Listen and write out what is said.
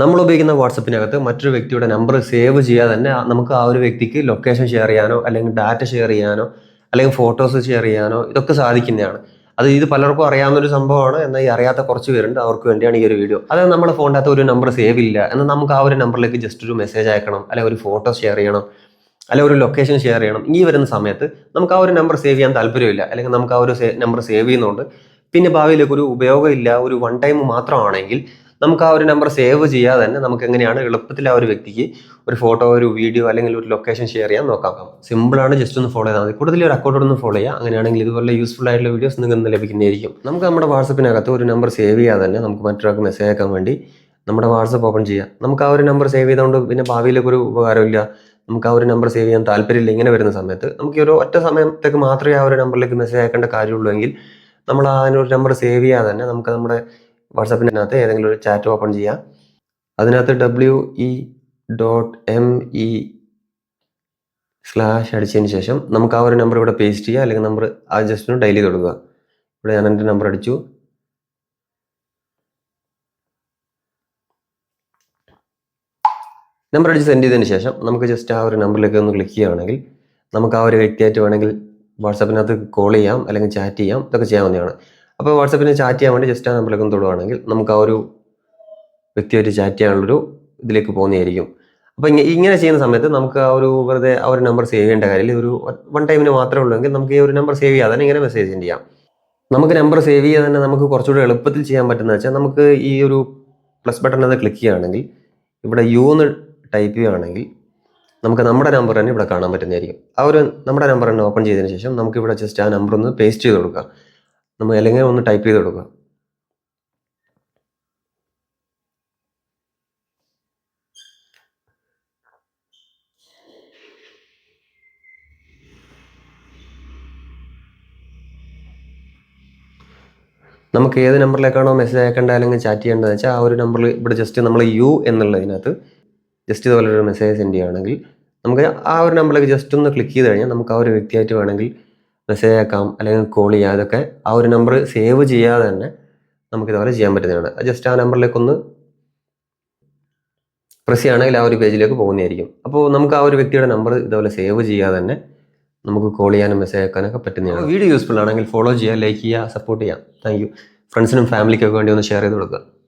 നമ്മൾ ഉപയോഗിക്കുന്ന വാട്സപ്പിനകത്ത് മറ്റൊരു വ്യക്തിയുടെ നമ്പർ സേവ് ചെയ്യാതെ തന്നെ നമുക്ക് ആ ഒരു വ്യക്തിക്ക് ലൊക്കേഷൻ ഷെയർ ചെയ്യാനോ അല്ലെങ്കിൽ ഡാറ്റ ഷെയർ ചെയ്യാനോ അല്ലെങ്കിൽ ഫോട്ടോസ് ഷെയർ ചെയ്യാനോ ഇതൊക്കെ സാധിക്കുന്നതാണ്. അത് ഇത് പലർക്കും അറിയാവുന്ന ഒരു സംഭവമാണ്. എന്നാൽ ഈ അറിയാത്ത കുറച്ച് പേരുണ്ട്. അവർക്ക് വേണ്ടിയാണ് ഈ ഒരു വീഡിയോ അതായത് നമ്മുടെ ഫോണിന്റെ അകത്ത് ഒരു നമ്പർ സേവ് ഇല്ല. എന്നാൽ നമുക്ക് ആ ഒരു നമ്പറിലേക്ക് ജസ്റ്റ് ഒരു മെസ്സേജ് അയക്കണം അല്ലെങ്കിൽ ഒരു ഫോട്ടോ ഷെയർ ചെയ്യണം അല്ലെങ്കിൽ ഒരു ലൊക്കേഷൻ ഷെയർ ചെയ്യണം. ഈ വരുന്ന സമയത്ത് നമുക്ക് ആ ഒരു നമ്പർ സേവ് ചെയ്യാൻ താല്പര്യമില്ല. അല്ലെങ്കിൽ നമുക്ക് ആ ഒരു നമ്പർ സേവ് ചെയ്യുന്നുണ്ട്. പിന്നെ ഭാവിയിലേക്ക് ഒരു ഉപയോഗമില്ല. ഒരു വൺ ടൈം മാത്രമാണെങ്കിൽ നമുക്ക് ആ ഒരു നമ്പർ സേവ് ചെയ്യാതെ തന്നെ നമുക്ക് എങ്ങനെയാണ് എളുപ്പത്തിൽ ആ ഒരു വ്യക്തിക്ക് ഒരു ഫോട്ടോ ഒരു വീഡിയോ അല്ലെങ്കിൽ ഒരു ലൊക്കേഷൻ ഷെയർ ചെയ്യാൻ നോക്കാം. സിമ്പിളാണ് ജസ്റ്റ് ഒന്ന് ഫോളോ ചെയ്താൽ മതി. കൂടുതൽ ഒരു അക്കൗണ്ട് ഒന്ന് ഫോളോ ചെയ്യുക. അങ്ങനെയാണെങ്കിൽ ഇതുപോലെ യൂസ്ഫുൾ ആയിട്ടുള്ള വീഡിയോസ് നിങ്ങൾക്ക് ഇന്ന് ലഭിക്കുന്നതായിരിക്കും. നമുക്ക് നമ്മുടെ വാട്സപ്പിനകത്ത് ഒരു നമ്പർ സേവ് ചെയ്യാതെ തന്നെ നമുക്ക് മറ്റൊരാൾക്ക് മെസ്സേജ് അയക്കാൻ വേണ്ടി നമ്മുടെ വാട്സപ്പ് ഓപ്പൺ ചെയ്യാം. നമുക്ക് ആ ഒരു നമ്പർ സേവ് ചെയ്തുകൊണ്ട് പിന്നെ ഭാവിയിലേക്ക് ഒരു ഉപകാരമില്ല. നമുക്ക് ആ ഒരു നമ്പർ സേവ് ചെയ്യാൻ താല്പര്യമില്ല ഇങ്ങനെ വരുന്ന സമയത്ത് നമുക്ക് ഒരു ഒറ്റ സമയത്തേക്ക് മാത്രമേ ആ ഒരു നമ്പറിലേക്ക് മെസ്സേജ് അയക്കേണ്ട കാര്യമുള്ളൂ എങ്കിൽ നമ്മൾ ആ ഒരു നമ്പർ സേവ് ചെയ്യാതെ തന്നെ നമുക്ക് നമ്മുടെ വാട്സാപ്പിനകത്ത് ഏതെങ്കിലും ഒരു ചാറ്റ് ഓപ്പൺ ചെയ്യാം. അതിനകത്ത് W E dot M E slash അടിച്ചതിന് ശേഷം നമുക്ക് ആ ഒരു നമ്പർ ഇവിടെ പേസ്റ്റ് ചെയ്യുക അല്ലെങ്കിൽ നമ്പർ ആ ജസ്റ്റ് ഒന്ന് ഡയൽ ചെയ്ത് കൊടുക്കുക. ഇവിടെ ഞാൻ എന്റെ നമ്പർ അടിച്ചു. നമ്പർ അടിച്ച് സെൻഡ് ചെയ്തതിന് ശേഷം നമുക്ക് ജസ്റ്റ് ആ ഒരു നമ്പറിലേക്ക് ഒന്ന് ക്ലിക്ക് ചെയ്യുകയാണെങ്കിൽ നമുക്ക് ആ ഒരു വ്യക്തിയായിട്ട് വേണമെങ്കിൽ വാട്സാപ്പിനകത്ത് കോൾ ചെയ്യാം. അല്ലെങ്കിൽ ചാറ്റ് ചെയ്യാം. ഇതൊക്കെ ചെയ്യാവുന്നതാണ്. അപ്പോൾ വാട്സാപ്പിന് ചാറ്റ് ചെയ്യാൻ വേണ്ടി ജസ്റ്റ് ആ നമ്പറിലേക്ക് ഒന്ന് തൊടുവാണെങ്കിൽ നമുക്ക് ആ ഒരു വ്യക്തിയായിട്ട് ചാറ്റ് ചെയ്യാനുള്ളൊരു ഇതിലേക്ക് പോകുന്നതായിരിക്കും. അപ്പോൾ ഇങ്ങനെ ചെയ്യുന്ന സമയത്ത് നമുക്ക് ആ ഒരു വെറുതെ ആ ഒരു നമ്പർ സേവ് ചെയ്യേണ്ട കാര്യമില്ല. ഒരു വൺ ടൈമിന് മാത്രമേ ഉള്ളൂ നമുക്ക് ഈ ഒരു നമ്പർ സേവ് ചെയ്യാതെ തന്നെ ഇങ്ങനെ മെസ്സേജ് ചെയ്യാം. നമുക്ക് നമ്പർ സേവ് ചെയ്യാതെ തന്നെ നമുക്ക് കുറച്ചുകൂടി എളുപ്പത്തിൽ ചെയ്യാൻ പറ്റുന്നത് വെച്ചാൽ നമുക്ക് ഈ ഒരു പ്ലസ് ബട്ടൺ അത് ക്ലിക്ക് ചെയ്യുകയാണെങ്കിൽ ഇവിടെ യു എന്ന് ടൈപ്പ് ചെയ്യുകയാണെങ്കിൽ നമുക്ക് നമ്മുടെ നമ്പർ തന്നെ ഇവിടെ കാണാൻ പറ്റുന്നതായിരിക്കും. ആ ഒരു നമ്മുടെ നമ്പർ തന്നെ ഓപ്പൺ ചെയ്തതിന് ശേഷം നമുക്ക് ഇവിടെ ജസ്റ്റ് ആ നമ്പർ ഒന്ന് പേസ്റ്റ് ചെയ്ത് കൊടുക്കുക നമ്മൾ അല്ലെങ്കിൽ ഒന്ന് ടൈപ്പ് ചെയ്ത് കൊടുക്കുക. നമുക്ക് ഏത് നമ്പറിലേക്കാണോ മെസ്സേജ് അയക്കേണ്ടത് അല്ലെങ്കിൽ ചാറ്റ് ചെയ്യേണ്ടത് വെച്ചാൽ ആ ഒരു നമ്പറിൽ ഇവിടെ ജസ്റ്റ് നമ്മൾ യു എന്നുള്ളതിനകത്ത് ജസ്റ്റ് ഇതുപോലെ ഒരു മെസ്സേജ് സെൻഡ് ചെയ്യുകയാണെങ്കിൽ നമുക്ക് ആ ഒരു നമ്പറിലേക്ക് ജസ്റ്റ് ഒന്ന് ക്ലിക്ക് ചെയ്ത് കഴിഞ്ഞാൽ നമുക്ക് ആ ഒരു വ്യക്തിയായിട്ട് വേണമെങ്കിൽ മെസ്സേജ് അയക്കാം അല്ലെങ്കിൽ കോൾ ചെയ്യാം. ഇതൊക്കെ ആ ഒരു നമ്പർ സേവ് ചെയ്യാതെ തന്നെ നമുക്ക് ഇതുപോലെ ചെയ്യാൻ പറ്റുന്നതാണ്. ജസ്റ്റ് ആ നമ്പറിലേക്ക് ഒന്ന് പ്രസ് ചെയ്യുകയാണെങ്കിൽ ആ ഒരു പേജിലേക്ക് പോകുന്നതായിരിക്കും. അപ്പോൾ നമുക്ക് ആ ഒരു വ്യക്തിയുടെ നമ്പർ ഇതുപോലെ സേവ് ചെയ്യാതെ തന്നെ നമുക്ക് കോൾ ചെയ്യാനും മെസ്സേജ് അയക്കാനൊക്കെ പറ്റുന്നതാണ്. വീഡിയോ യൂസ്ഫുൾ ആണെങ്കിൽ ഫോളോ ചെയ്യുക ലൈക്ക് ചെയ്യുക സപ്പോർട്ട് ചെയ്യാം. താങ്ക് യു ഫ്രണ്ട്സിനും ഫാമിലിക്കൊക്കെ വേണ്ടി ഒന്ന് ഷെയർ ചെയ്ത് കൊടുക്കുക.